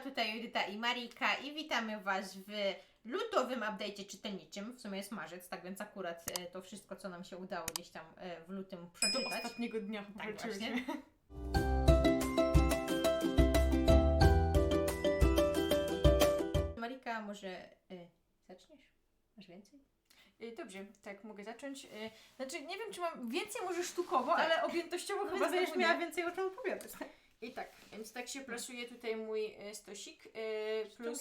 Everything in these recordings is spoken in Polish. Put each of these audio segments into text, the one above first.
tutaj Judyta i Marika i witamy Was w lutowym update'cie czytelniczym. W sumie jest marzec, tak więc akurat e, to wszystko, co nam się udało gdzieś tam e, w lutym Do przeczytać. ostatniego dnia Tak, właśnie. Marika, może e, zaczniesz? Masz więcej? Y, Dobrze, tak, mogę zacząć. Y, Znaczy, nie wiem, czy mam więcej może sztukowo, Tak. ale objętościowo chyba Chyba będziesz znowu miała nie. więcej o czym opowiadać. I tak, więc tak się plasuje tutaj mój y, stosik. y, Plus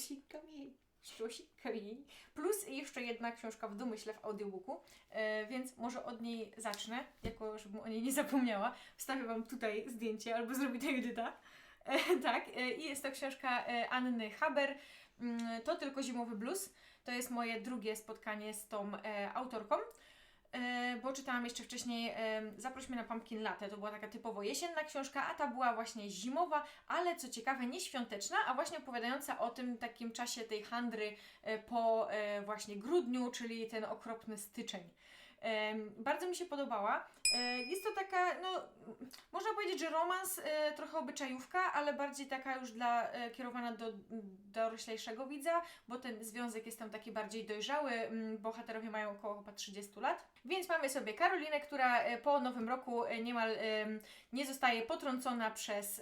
Stosik Kamieni. Plus jeszcze jedna książka w domyśle w audiobooku, e, więc może od niej zacznę, jako żebym o niej nie zapomniała. Wstawię Wam tutaj zdjęcie, albo zrobi to Judyta. E, tak, e, i jest to książka e, Anny Haber, mm, To tylko zimowy blues. To jest moje drugie spotkanie z tą e, autorką. E, bo czytałam jeszcze wcześniej e, Zaproś mnie na Pumpkin Latte, to była taka typowo jesienna książka, a ta była właśnie zimowa, ale co ciekawe nie świąteczna, a właśnie opowiadająca o tym takim czasie tej handry e, po właśnie grudniu, czyli ten okropny styczeń. Bardzo mi się podobała. Jest to taka, no, że romans, e, trochę obyczajówka, ale bardziej taka już dla, e, kierowana do doroślejszego widza, bo ten związek jest tam taki bardziej dojrzały. m, Bohaterowie mają około chyba 30 lat. Więc mamy sobie Karolinę, która e, po nowym roku niemal em, nie zostaje potrącona przez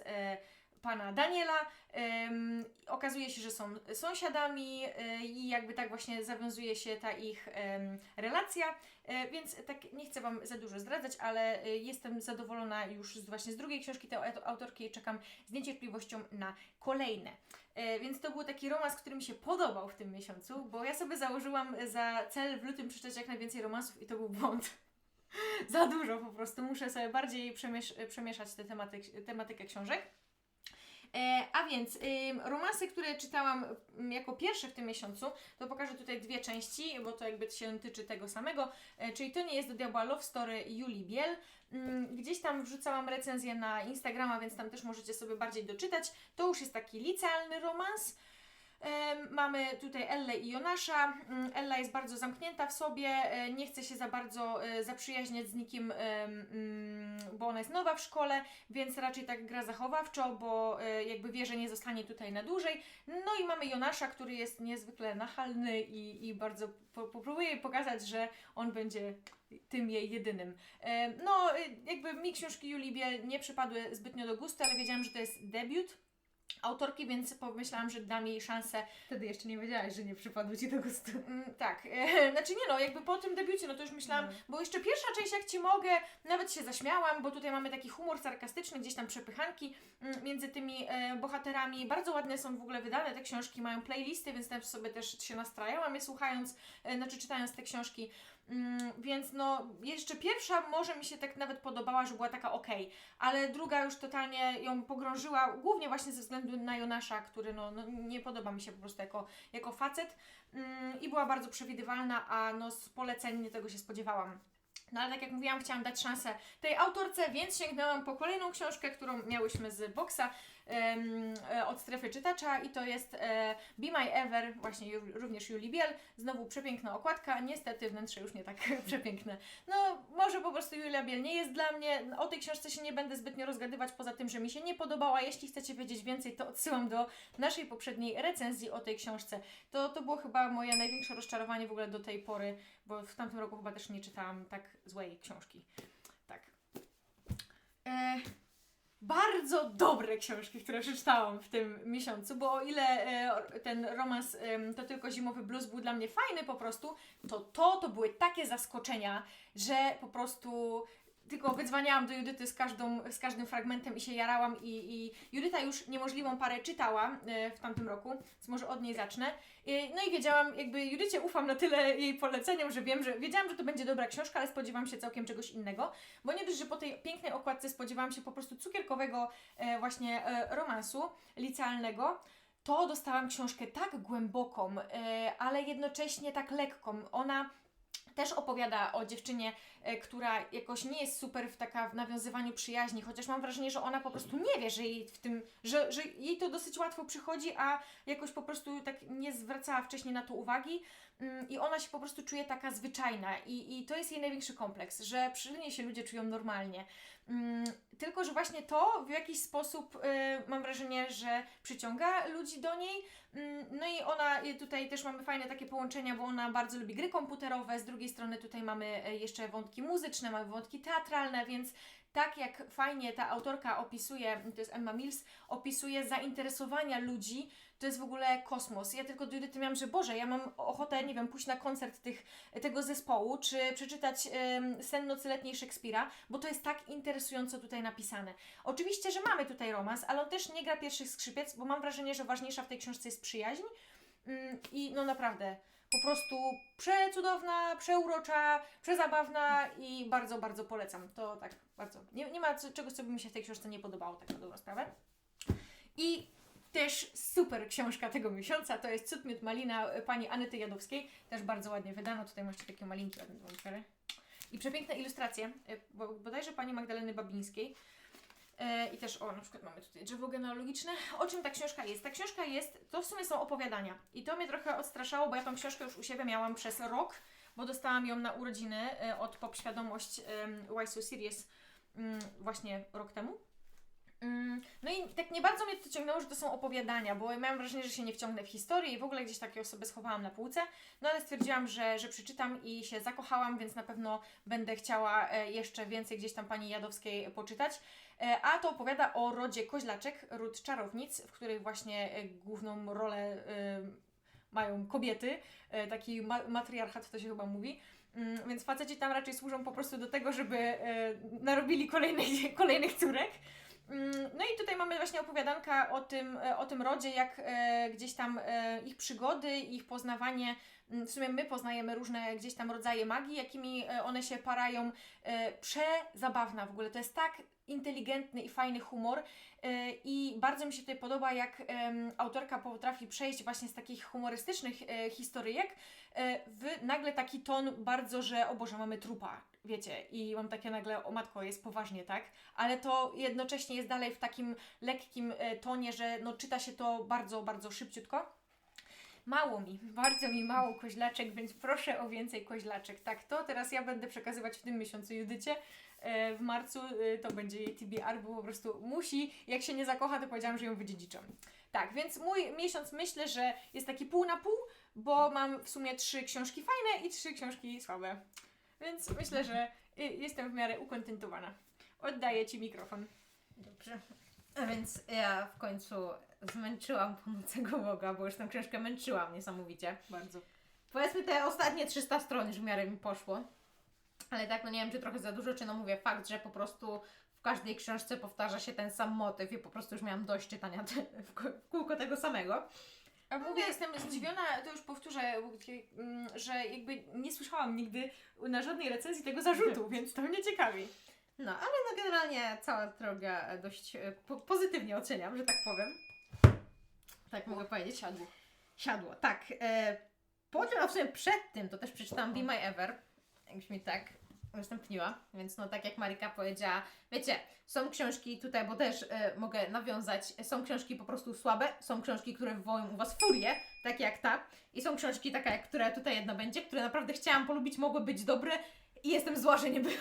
pana Daniela. Em, okazuje się, że są sąsiadami e, i jakby tak właśnie zawiązuje się ta ich em, relacja, e, więc tak nie chcę Wam za dużo zdradzać, ale e, jestem zadowolona już z, właśnie z drugiej książki tej au- autorki i czekam z niecierpliwością na kolejne. Więc to był taki romans, który mi się podobał w tym miesiącu, bo ja sobie założyłam za cel w lutym przeczytać jak najwięcej romansów i to był błąd. za dużo po prostu. Muszę sobie bardziej przemiesz przemieszać tę tematyk tematykę książek. E, a więc romanse, które czytałam jako pierwsze w tym miesiącu, to pokażę tutaj dwie części, bo to jakby się tyczy tego samego. E, czyli to nie jest do diabła Love Story Julii Biel. Gdzieś tam wrzucałam recenzję na Instagrama, więc tam też możecie sobie bardziej doczytać. To już jest taki licealny romans. Mamy tutaj Ellę i Jonasza. Mm, Ella jest bardzo zamknięta w sobie, e, nie chce się za bardzo e, zaprzyjaźniać z nikim, mm, bo ona jest nowa w szkole, więc raczej tak gra zachowawczo, bo e, jakby wie, że nie zostanie tutaj na dłużej. No i mamy Jonasza, który jest niezwykle nachalny i, i bardzo próbuje pokazać, że on będzie tym jej jedynym. No, jakby mi książki Julii Biel nie przypadły zbytnio do gustu, ale wiedziałam, że to jest debiut autorki, więc pomyślałam, że dam jej szansę Wtedy jeszcze nie wiedziałaś, że nie przypadło Ci do gustu. Mm, tak, e, znaczy nie no, jakby po tym debiucie, no to już myślałam, No. bo jeszcze pierwsza część, jak Ci mogę, nawet się zaśmiałam, bo tutaj mamy taki humor sarkastyczny, gdzieś tam przepychanki mm, między tymi e, bohaterami. Bardzo ładne są w ogóle wydane te książki, mają playlisty, więc też sobie też się nastrajałam je słuchając, e, znaczy czytając te książki. Mm, więc no, jeszcze pierwsza może mi się tak nawet podobała, że była taka okej, ale druga już totalnie ją pogrążyła, głównie właśnie ze względu na Jonasza, który no, no nie podoba mi się po prostu jako, jako facet mm, i była bardzo przewidywalna, a no z poleceń tego się spodziewałam. No ale tak jak mówiłam, chciałam dać szansę tej autorce, więc sięgnęłam po kolejną książkę, którą miałyśmy z boxa od strefy czytacza i to jest e, Be My Ever, właśnie również Julii Biel. Znowu przepiękna okładka, niestety wnętrze już nie tak przepiękne. No może po prostu Julia Biel nie jest dla mnie, o tej książce się nie będę zbytnio rozgadywać, poza tym, że mi się nie podobała. Jeśli chcecie wiedzieć więcej, to odsyłam do naszej poprzedniej recenzji o tej książce. To, to było chyba moje największe rozczarowanie w ogóle do tej pory, bo w tamtym roku chyba też nie czytałam tak złej książki. Tak. E, bardzo dobre książki, które przeczytałam w tym miesiącu, bo o ile e, ten romans em, to tylko zimowy blues był dla mnie fajny po prostu, to to, to były takie zaskoczenia, że po prostu tylko wydzwaniałam do Judyty z, każdą, z każdym fragmentem i się jarałam i, i Judyta już niemożliwą parę czytała e, w tamtym roku, więc może od niej zacznę. E, no i wiedziałam, jakby Judycie ufam na tyle jej poleceniom, że wiem, że wiedziałam, że to będzie dobra książka, ale spodziewałam się całkiem czegoś innego, bo nie dość, że po tej pięknej okładce spodziewałam się po prostu cukierkowego e, właśnie romansu licealnego, to dostałam książkę tak głęboką, ale jednocześnie tak lekką. Ona też opowiada o dziewczynie, e, która jakoś nie jest super w taka w nawiązywaniu przyjaźni, chociaż mam wrażenie, że ona po prostu nie wie, że jej w tym, że, że jej to dosyć łatwo przychodzi, a jakoś po prostu tak nie zwracała wcześniej na to uwagi mm, i ona się po prostu czuje taka zwyczajna i, i to jest jej największy kompleks, że przy niej się ludzie czują normalnie. Mm, tylko, że właśnie to w jakiś sposób y, mam wrażenie, że przyciąga ludzi do niej. Mm, no i ona y, tutaj też mamy fajne takie połączenia, bo ona bardzo lubi gry komputerowe. Z drugiej strony tutaj mamy y, jeszcze wątki muzyczne, mamy wątki teatralne, więc tak jak fajnie ta autorka opisuje, to jest Emma Mills, opisuje zainteresowania ludzi, to jest w ogóle kosmos. Ja tylko do Judyty miałam, że Boże, ja mam ochotę, nie wiem, pójść na koncert tych, tego zespołu, czy przeczytać Sen nocy letniej Szekspira, bo to jest tak interesująco tutaj napisane. Oczywiście, że mamy tutaj romans, ale on też nie gra pierwszych skrzypiec, bo mam wrażenie, że ważniejsza w tej książce jest przyjaźń. Mm, I no naprawdę, po prostu przecudowna, przeurocza, przezabawna i bardzo, bardzo polecam. To tak bardzo. Nie, nie ma czegoś, co by mi się w tej książce nie podobało, tak na dobrą sprawę. I też super książka tego miesiąca to jest Cud Malina y, pani Anety Jadowskiej. Też bardzo ładnie wydano. Tutaj macie takie malinki wątpiary. I przepiękne ilustracje, bo- bodajże pani Magdaleny Babińskiej. E, I też, o, na przykład mamy tutaj drzewo genealogiczne. O czym ta książka jest? Ta książka jest, to w sumie są opowiadania. I to mnie trochę odstraszało, bo ja tą książkę już u siebie miałam przez rok, bo dostałam ją na urodziny e, od Pop Świadomość Why So Serious mm, właśnie rok temu. Mm, No i tak nie bardzo mnie to ciągnęło, że to są opowiadania, bo miałam wrażenie, że się nie wciągnę w historię i w ogóle gdzieś takie osoby schowałam na półce. No ale stwierdziłam, że, że przeczytam i się zakochałam, więc na pewno będę chciała e, jeszcze więcej gdzieś tam pani Jadowskiej poczytać. E, A to opowiada o rodzie koźlaczek, ród czarownic, w której właśnie e, główną rolę mają kobiety, taki ma- matriarchat to się chyba mówi. Mm, Więc faceci tam raczej służą po prostu do tego, żeby narobili kolejnych, kolejnych córek. Mm, No i tutaj mamy właśnie opowiadanka o tym, e, o tym rodzie, jak e, gdzieś tam e, ich przygody, ich poznawanie. Mm, W sumie my poznajemy różne gdzieś tam rodzaje magii, jakimi one się parają. Przezabawna w ogóle. To jest tak inteligentny i fajny humor. E, I bardzo mi się tutaj podoba, jak autorka potrafi przejść właśnie z takich humorystycznych e, historyjek e, w nagle taki ton bardzo, że o Boże, mamy trupa, wiecie, i mam takie nagle, o matko, jest poważnie, tak? Ale to jednocześnie jest dalej w takim lekkim tonie, że no czyta się to bardzo, bardzo szybciutko. Mało mi, bardzo mi mało koźlaczek, więc proszę o więcej koźlaczek. Tak, to teraz ja będę przekazywać w tym miesiącu Judycie. E, W marcu e, to będzie jej TBR, bo po prostu musi. Jak się nie zakocha, to powiedziałam, że ją wydziedziczam. Tak, więc mój miesiąc myślę, że jest taki pół na pół, bo mam w sumie trzy książki fajne i trzy książki słabe. Więc myślę, że y, jestem w miarę ukontentowana. Oddaję Ci mikrofon. Dobrze. A więc ja w końcu zmęczyłam Północnego Boga, bo już tę książkę męczyłam niesamowicie. Bardzo. Powiedzmy te ostatnie 300 stron już w miarę mi poszło. Ale tak, no nie wiem, czy trochę za dużo, czy no mówię, fakt, że po prostu w każdej książce powtarza się ten sam motyw i po prostu już miałam dość czytania te, w, kó- w kółko tego samego. A mówię, jestem zdziwiona, to już powtórzę, mm, że jakby nie słyszałam nigdy na żadnej recenzji tego zarzutu, więc to mnie ciekawi. No, ale no generalnie cała droga dość e, po pozytywnie oceniam, że tak powiem. Tak mogę powiedzieć. Siadło. Siadło, tak. E, po tym, a w sumie przed tym, to też przeczytałam Be My Ever, jakbyś mi tak wystąpiła, więc no tak jak Marika powiedziała, wiecie, są książki tutaj, bo też e, mogę nawiązać, są książki po prostu słabe, są książki, które wywołują u Was furię, takie jak ta, i są książki taka, jak która tutaj jedna będzie, które naprawdę chciałam polubić, mogły być dobre i jestem zła, że nie były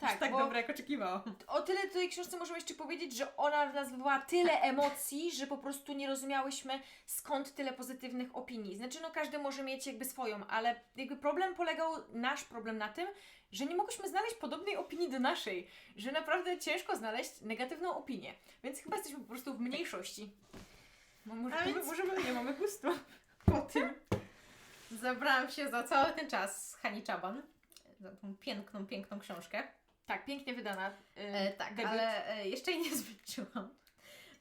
Tak, tak bo dobre, jak oczekiwałam. o tyle tej książce możemy jeszcze powiedzieć, że ona w nas wywołała tyle emocji, że po prostu nie rozumiałyśmy skąd tyle pozytywnych opinii. Znaczy, no każdy może mieć jakby swoją, ale jakby problem polegał, nasz problem na tym, że nie mogłyśmy znaleźć podobnej opinii do naszej, że naprawdę ciężko znaleźć negatywną opinię, więc chyba jesteśmy po prostu w mniejszości. No, może, A więc- możemy, nie mamy gustu. Po tym zabrałam się za cały ten czas z Hani Czaban, za tą piękną, piękną książkę. Tak, pięknie wydana. Yy, E, tak, debiut. ale e, jeszcze jej nie zmęczyłam.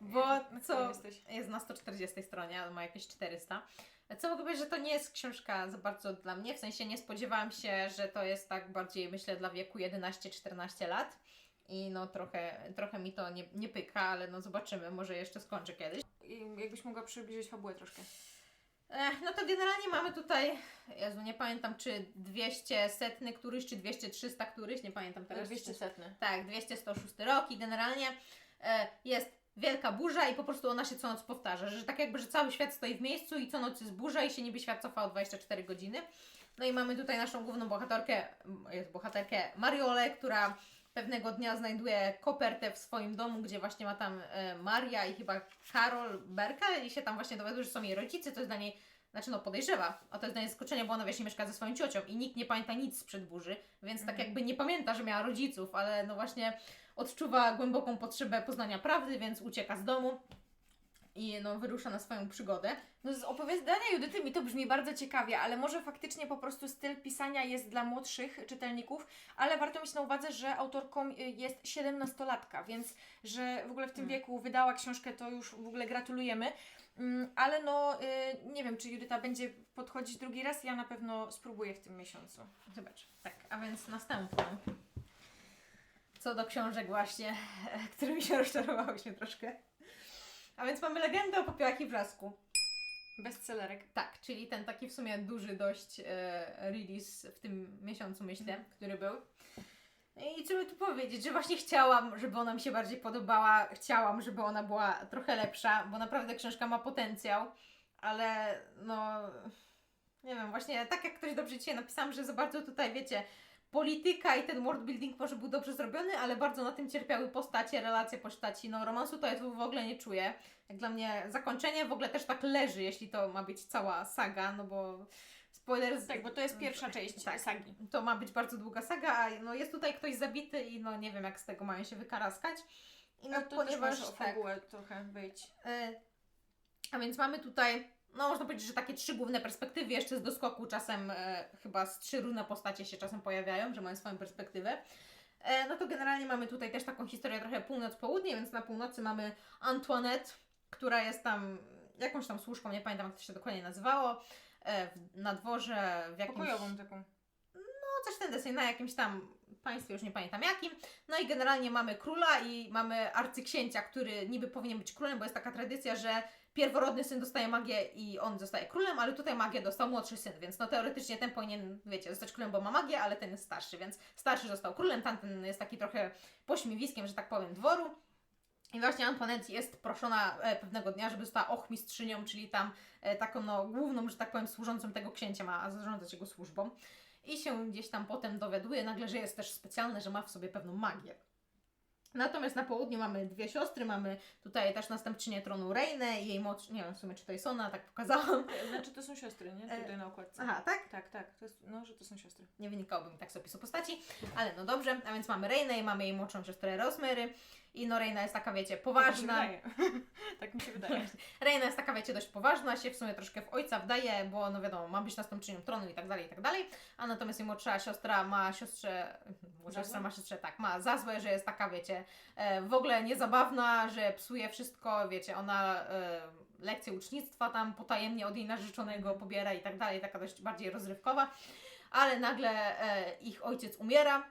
Bo Na co jest na 140 stronie, ale ma jakieś 400. Co mogę powiedzieć, że to nie jest książka za bardzo dla mnie, w sensie nie spodziewałam się, że to jest tak bardziej, myślę, dla wieku 11-14 lat. I no trochę, trochę mi to nie, nie pyka, ale no zobaczymy, może jeszcze skończę kiedyś. I Jakbyś mogła przybliżyć fabułę troszkę. No to generalnie mamy tutaj, Jezu, nie pamiętam czy 200 setny któryś, czy 200 300 któryś, nie pamiętam teraz. 200 setny. Tak, 206 rok i generalnie e, jest wielka burza i po prostu ona się co noc powtarza, że tak jakby, że cały świat stoi w miejscu i co noc jest burza i się niby świat cofa o 24 godziny. No i mamy tutaj naszą główną bohaterkę, jest bohaterkę Mariolę, która pewnego dnia znajduje kopertę w swoim domu, gdzie właśnie ma tam e, Maria i chyba Karol Berka i się tam właśnie dowiaduje, że są jej rodzice, to jest dla niej, znaczy no podejrzewa, a to jest dla niej zaskoczenie, bo ona właśnie mieszka ze swoją ciocią i nikt nie pamięta nic sprzed burzy, więc tak Mhm. jakby nie pamięta, że miała rodziców, ale no właśnie odczuwa głęboką potrzebę poznania prawdy, więc ucieka z domu i no wyrusza na swoją przygodę. No z opowiadania Judyty mi to brzmi bardzo ciekawie, ale może faktycznie po prostu styl pisania jest dla młodszych czytelników, ale warto mieć na uwadze, że autorką y, jest 17-latka, więc że w ogóle w tym Mm. wieku wydała książkę, to już w ogóle gratulujemy. Mm, Ale no, y, nie wiem, czy Judyta będzie podchodzić drugi raz, ja na pewno spróbuję w tym miesiącu. Zobacz, tak, a więc następną. Co do książek właśnie, którymi się rozczarowałyśmy troszkę. A więc mamy legendę o popiołach i wrzasku. Bestsellerek. Tak, czyli ten taki w sumie duży dość e, release w tym miesiącu, myślę, który był. I co by tu powiedzieć, że właśnie chciałam, żeby ona mi się bardziej podobała, chciałam, żeby ona była trochę lepsza, bo naprawdę książka ma potencjał, ale no, nie wiem, właśnie tak jak ktoś dobrze dzisiaj napisałam, że za bardzo tutaj, wiecie, polityka i ten world building może był dobrze zrobiony, ale bardzo na tym cierpiały postacie, relacje postaci, no romansu to ja tu w ogóle nie czuję. Jak dla mnie zakończenie w ogóle też tak leży, jeśli to ma być cała saga, no bo spoiler z... Tak, bo to jest pierwsza część Tak. sagi. To ma być bardzo długa saga, a no jest tutaj ktoś zabity i no nie wiem jak z tego mają się wykaraskać. I No to też może o tak, trochę być. e, a więc mamy tutaj, no można powiedzieć, że takie trzy główne perspektywy, jeszcze z doskoku czasem e, chyba z trzy różne postacie się czasem pojawiają, że mają swoją perspektywę. E, no to generalnie mamy tutaj też taką historię trochę północ-południe, więc na północy mamy Antoinette, która jest tam jakąś tam służką, nie pamiętam jak to się dokładnie nazywało, e, w, na dworze w jakimś... Pokojową taką. No coś ten deseń, na jakimś tam państwie, już nie pamiętam jakim. No i generalnie mamy króla i mamy arcyksięcia, który niby powinien być królem, bo jest taka tradycja, że pierworodny syn dostaje magię i on zostaje królem, ale tutaj magię dostał młodszy syn, więc no teoretycznie ten powinien, wiecie, zostać królem, bo ma magię, ale ten jest starszy, więc starszy został królem, tamten jest taki trochę pośmiewiskiem, że tak powiem, dworu. I właśnie Antoinette jest proszona e, pewnego dnia, żeby została ochmistrzynią, czyli tam e, taką no, główną, że tak powiem, służącą tego księcia, ma zarządzać jego służbą. I się gdzieś tam potem dowiaduje nagle, że jest też specjalne, że ma w sobie pewną magię. Natomiast na południu mamy dwie siostry, mamy tutaj też następczynię tronu Reinę i jej moc, nie wiem w sumie czy to jest ona, tak pokazałam. Znaczy to są siostry, nie? E, Tutaj na okładce. Aha, tak? Tak, tak. To jest, no, że to są siostry. Nie wynikałoby mi tak z opisu postaci, ale no dobrze, a więc mamy Reinę i mamy jej młodszą siostrę Rosemary. I no Reina jest taka, wiecie, poważna. Tak mi się wydaje. tak mi się wydaje. Reina jest taka, wiecie, dość poważna, się w sumie troszkę w ojca wdaje, bo no wiadomo, ma być następczynią tronu i tak dalej, i tak dalej. A natomiast jej młodsza siostra ma siostrze, młodsza Za siostra ma siostrze, tak, ma za złe, że jest taka, wiecie, e, w ogóle niezabawna, że psuje wszystko, wiecie, ona e, lekcje ucznictwa tam potajemnie od jej narzeczonego pobiera i tak dalej, taka dość bardziej rozrywkowa. Ale nagle e, ich ojciec umiera,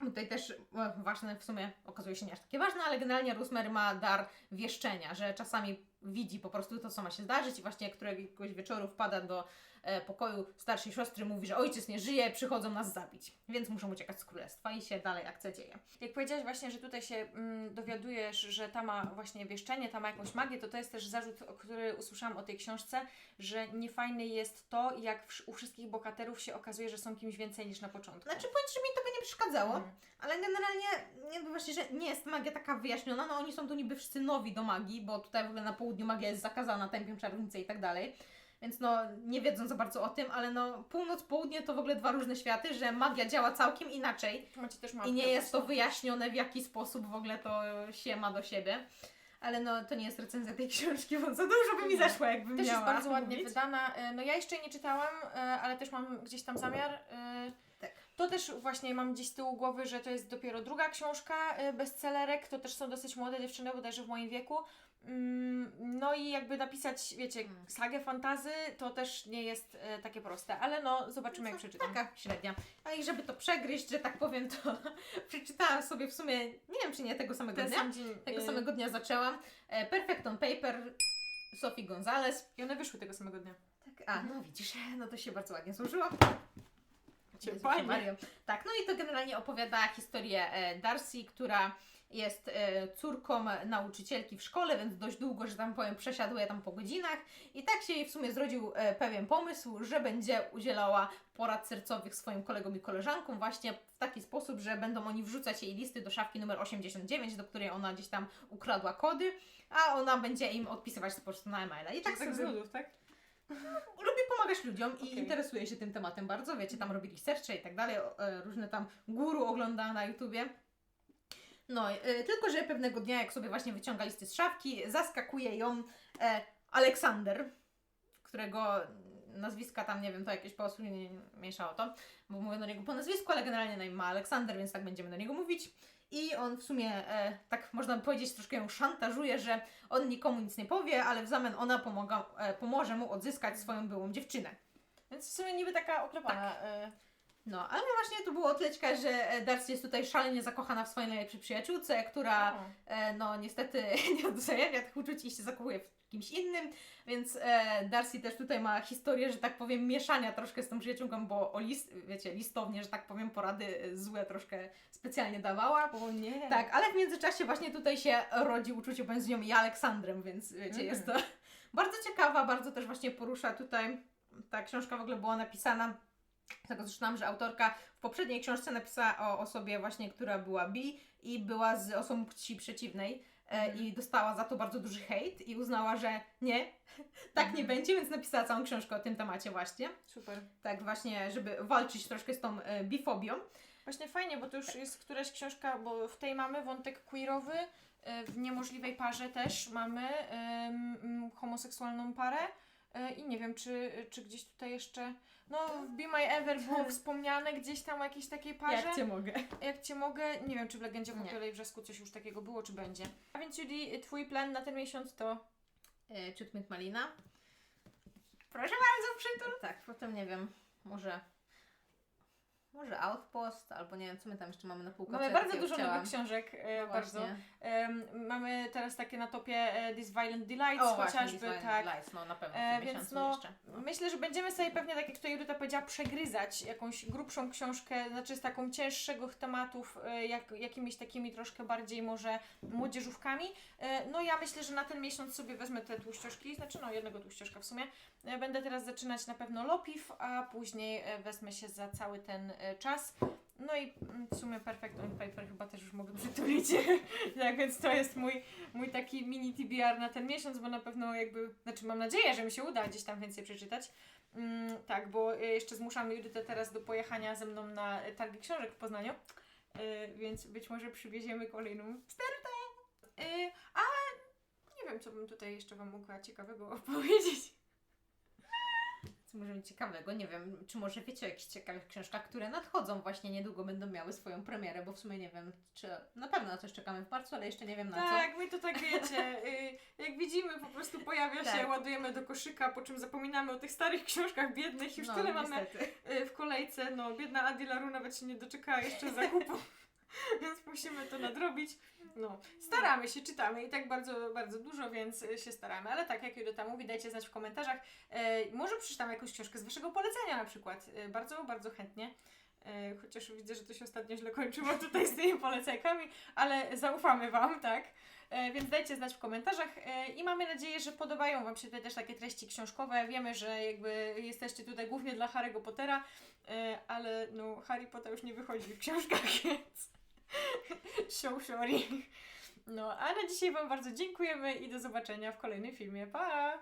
Tutaj też e, ważne w sumie, okazuje się nie aż takie ważne, ale generalnie Rosemary ma dar wieszczenia, że czasami widzi po prostu to, co ma się zdarzyć i właśnie któregoś wieczoru wpada do pokoju starszej siostry, mówi, że ojciec nie żyje, przychodzą nas zabić, więc muszą uciekać z królestwa i się dalej akcja dzieje. Jak powiedziałaś właśnie, że tutaj się mm, dowiadujesz, że ta ma właśnie wieszczenie, ta ma jakąś magię, to to jest też zarzut, który usłyszałam o tej książce, że niefajne jest to, jak u wszystkich bohaterów się okazuje, że są kimś więcej niż na początku. Znaczy powiem, że mi to by nie przeszkadzało, Mhm. ale generalnie nie, właśnie, że nie jest magia taka wyjaśniona, no oni są tu niby wszyscy nowi do magii, bo tutaj w ogóle na południu magia jest zakazana, tępią czarownice i tak dalej. Więc no, nie wiedzą za bardzo o tym, ale no, północ, południe to w ogóle dwa różne światy, że magia działa całkiem inaczej macie też i nie jest to wyjaśnione, w jaki sposób w ogóle to się ma do siebie. Ale no, to nie jest recenzja tej książki, bo za dużo by mi zeszło, jakbym Też miała jest bardzo ładnie mówić. wydana. E, No ja jeszcze nie czytałam, e, ale też mam gdzieś tam zamiar. To też właśnie mam gdzieś z tyłu głowy, że to jest dopiero druga książka e, bestsellerek. To też są dosyć młode dziewczyny, bodajże w moim wieku. Mm, No i jakby napisać, wiecie, Mm. sagę fantazy, to też nie jest e, takie proste, ale no zobaczymy jak Co? przeczytam. Taka średnia. A i żeby to przegryźć, że tak powiem, to przeczytałam sobie w sumie, nie wiem czy nie tego samego Ten dnia, sam dzień. tego e, samego dnia zaczęłam. E, Perfect on Paper Sophie Gonzalez. I one wyszły tego samego dnia. Tak, a no widzisz, no to się bardzo ładnie złożyło. Cię panie. Mario. Tak, no i to generalnie opowiada historię e, Darcy, która jest e, córką nauczycielki w szkole, więc dość długo, że tam powiem, przesiaduje tam po godzinach. I tak się jej w sumie zrodził e, pewien pomysł, że będzie udzielała porad sercowych swoim kolegom i koleżankom właśnie w taki sposób, że będą oni wrzucać jej listy do szafki numer 89, do której ona gdzieś tam ukradła kody, a ona będzie im odpisywać po prostu na e-maila. I tak tak z sobie nudów, tak? Lubi pomagać ludziom i Okej. interesuje się tym tematem bardzo, wiecie, tam robi researche i tak dalej, e, różne tam guru ogląda na YouTubie. No, e, tylko że pewnego dnia, jak sobie właśnie wyciąga listy z szafki, zaskakuje ją e, Aleksander, którego nazwiska tam, nie wiem, to jakieś po prostu nie, mieszało to, bo mówię do niego po nazwisku, ale generalnie na imię ma Aleksander, więc tak będziemy do niego mówić. I on w sumie, e, tak można powiedzieć, troszkę ją szantażuje, że on nikomu nic nie powie, ale w zamian ona pomaga, e, pomoże mu odzyskać swoją byłą dziewczynę. Więc w sumie niby taka oklepana. e, No, ale właśnie tu było tlećka, że e, Darcy jest tutaj szalenie zakochana w swojej najlepszej przyjaciółce, która o. e, no niestety nie odzajemnia tych uczuć i się zakochuje w kimś innym, więc e, Darcy też tutaj ma historię, że tak powiem, mieszania troszkę z tą przyjaciółką, bo o list, wiecie, listownie, że tak powiem, porady e, złe troszkę specjalnie dawała. O nie. Tak, ale w międzyczasie właśnie tutaj się rodzi uczucie pomiędzy nią i Aleksandrem, więc wiecie, Mhm. jest to bardzo ciekawa, bardzo też właśnie porusza tutaj, ta książka w ogóle była napisana, tego zresztą, że autorka w poprzedniej książce napisała o osobie właśnie, która była bi i była z osobą płci przeciwnej e, Mhm. i dostała za to bardzo duży hejt i uznała, że nie, tak nie Mhm. będzie, więc napisała całą książkę o tym temacie właśnie, Super. tak właśnie, żeby walczyć troszkę z tą e, bifobią. Właśnie fajnie, bo to już jest któraś książka, bo w tej mamy wątek queerowy, e, w niemożliwej parze też mamy mm, homoseksualną parę i nie wiem, czy, czy gdzieś tutaj jeszcze, no w Be My Ever było wspomniane gdzieś tam o jakiejś takiej parze. Jak Cię mogę. Jak Cię mogę, nie wiem, czy w Legendzie Nie. Popiola i Wrzasku coś już takiego było, czy będzie. A więc Judy, Twój plan na ten miesiąc to... E, Czytmyt Malina. Proszę bardzo, przytul. Tak, potem nie wiem, może. Może Outpost, albo nie wiem, co my tam jeszcze mamy na półce. Mamy bardzo dużo chciałam. nowych książek, e, No bardzo. właśnie. Em, mamy teraz takie na topie e, This Violent Delights O, właśnie, chociażby, Design tak. Lights, no na pewno w E, więc no, jeszcze. Myślę, że będziemy sobie pewnie, tak jak tutaj Judyta powiedziała, przegryzać jakąś grubszą książkę, znaczy z taką cięższych tematów, e, jak, jakimiś takimi troszkę bardziej może młodzieżówkami. No ja myślę, że na ten miesiąc sobie wezmę te tłuścioszki, znaczy no jednego tłuścioszka w sumie. Będę teraz zaczynać na pewno Lopiw, a później wezmę się za cały ten czas. No i w sumie Perfect on Paper chyba też już mogę przytulić. tak, więc to jest mój, mój taki mini TBR na ten miesiąc, bo na pewno jakby, znaczy mam nadzieję, że mi się uda gdzieś tam więcej przeczytać. Mm, tak, bo y, jeszcze zmuszamy Judytę teraz do pojechania ze mną na targi książek w Poznaniu, y, więc być może przywieziemy kolejną stertę. Y, a nie wiem, co bym tutaj jeszcze Wam mogła ciekawego opowiedzieć. Co może być ciekawego, nie wiem, czy może wiecie o jakichś ciekawych książkach, które nadchodzą właśnie niedługo będą miały swoją premierę, bo w sumie nie wiem, czy na pewno na coś czekamy w marcu, ale jeszcze nie wiem na Tak, my to tak wiecie. Y, jak widzimy, po prostu pojawia się, Tak. ładujemy do koszyka, po czym zapominamy o tych starych książkach biednych. co. Już no, tyle mamy niestety. y, w kolejce. No, biedna Adilaru nawet się nie doczekała jeszcze zakupu, więc musimy to nadrobić. No, staramy się, czytamy i tak bardzo, bardzo dużo, więc się staramy. Ale tak, jak Judita mówi, dajcie znać w komentarzach. E, może przeczytam jakąś książkę z Waszego polecenia na przykład. E, bardzo, bardzo chętnie. E, chociaż widzę, że to się ostatnio źle kończyło tutaj z tymi polecajkami, ale zaufamy Wam, tak? E, więc dajcie znać w komentarzach e, i mamy nadzieję, że podobają Wam się tutaj też takie treści książkowe. Wiemy, że jakby jesteście tutaj głównie dla Harry'ego Pottera, e, ale no Harry Potter już nie wychodzi w książkach, więc show sorry. No, a na dzisiaj Wam bardzo dziękujemy i do zobaczenia w kolejnym filmie. Pa!